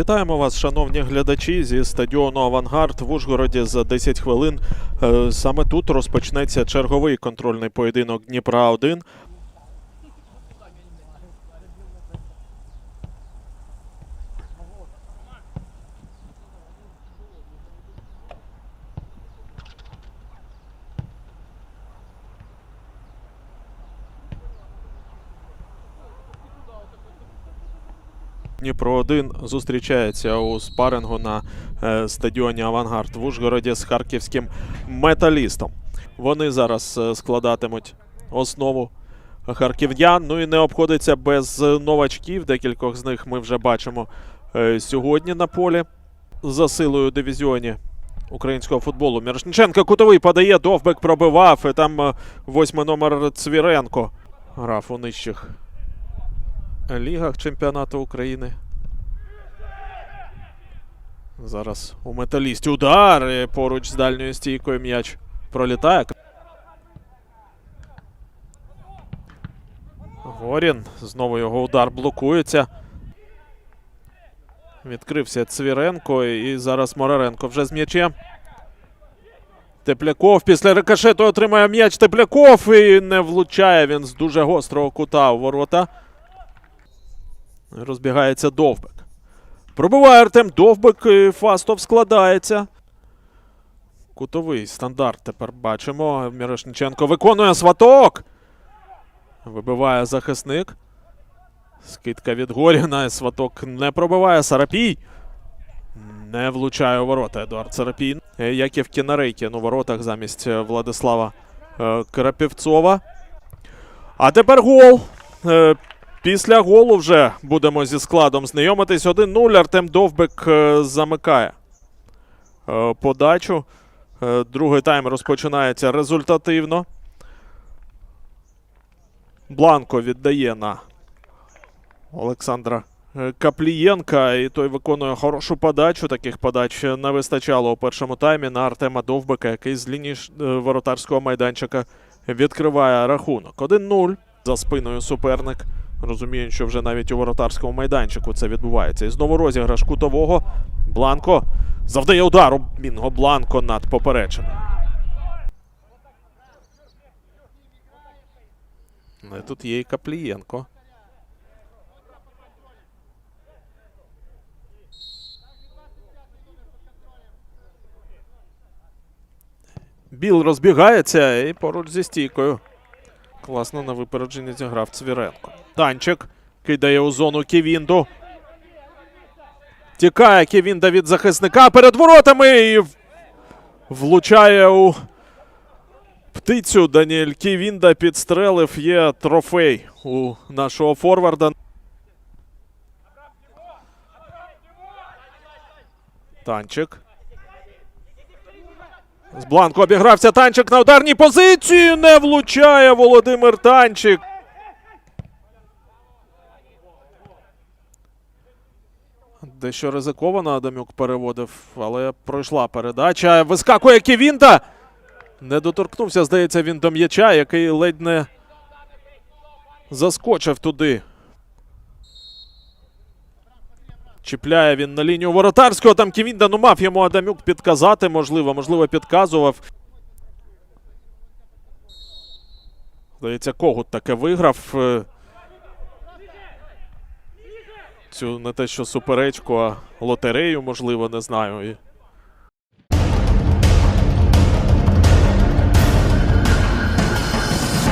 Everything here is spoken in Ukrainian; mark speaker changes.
Speaker 1: Вітаємо вас, шановні глядачі, зі стадіону Авангард в Ужгороді за 10 хвилин. Е, Саме тут розпочнеться черговий контрольний поєдинок Дніпра 1 Дніпро 1 зустрічається у спарингу на е, стадіоні Авангард в Ужгороді з харківським металістом. Вони зараз е, складатимуть основу харків'ян. Ну і не обходиться без новачків. Декількох з них ми вже бачимо е, сьогодні на полі за силою дивізіоні українського футболу. Мірошниченко кутовий подає, довбек пробивав. І там восьмий номер Цвіренко грав у нижчих лігах чемпіонату України. Зараз у металісті удар поруч з дальньою стійкою м'яч пролітає. Горін. Знову його удар блокується. Відкрився Цвіренко і зараз Мораренко вже з м'ячем. Тепляков після рикошету отримає м'яч Тепляков і не влучає він з дуже гострого кута у ворота. Розбігається Довбик. Пробиває Артем Довбик. і Фастов складається. Кутовий стандарт тепер бачимо. Мірошниченко виконує сваток. Вибиває захисник. Скидка від Горіна. Сваток не пробиває. Сарапій. Не влучає у ворота Едуард Сарапій. Е, Яків Кінарейкін у воротах замість е, Владислава е, Крапівцова. А тепер гол. Після голу вже будемо зі складом знайомитись. 1-0. Артем Довбик е, замикає е, подачу. Е, Другий тайм розпочинається результативно. Бланко віддає на Олександра Каплієнка. І той виконує хорошу подачу. Таких подач не вистачало у першому таймі на Артема Довбика, який з лінії воротарського майданчика відкриває рахунок. 1-0 за спиною суперник. Розуміють, що вже навіть у воротарському майданчику це відбувається. І знову розіграш кутового. Бланко завдає удару. Мінго Бланко над попереченим. Ну, і Тут є і Каплієнко. Біл розбігається і поруч зі стійкою. Класно на випередженні зіграв Цвіренко. Танчик кидає у зону Ківінду. Тікає Ківінда від захисника перед воротами і влучає у птицю. Даніель Ківінда підстрелив. Є трофей у нашого форварда. Танчик. З Бланко обігрався Танчик на ударній позиції. Не влучає Володимир Танчик. Дещо ризиковано Адамюк переводив, але пройшла передача. Вискакує Ківінта. Не доторкнувся, здається, він до м'яча, який ледь не заскочив туди. Чіпляє він на лінію воротарського. Там Ківінда, ну мав йому Адамюк підказати, можливо, можливо, підказував. Здається, Когут таке виграв. е, Цю не те, що суперечку, а лотерею, можливо, не знаю.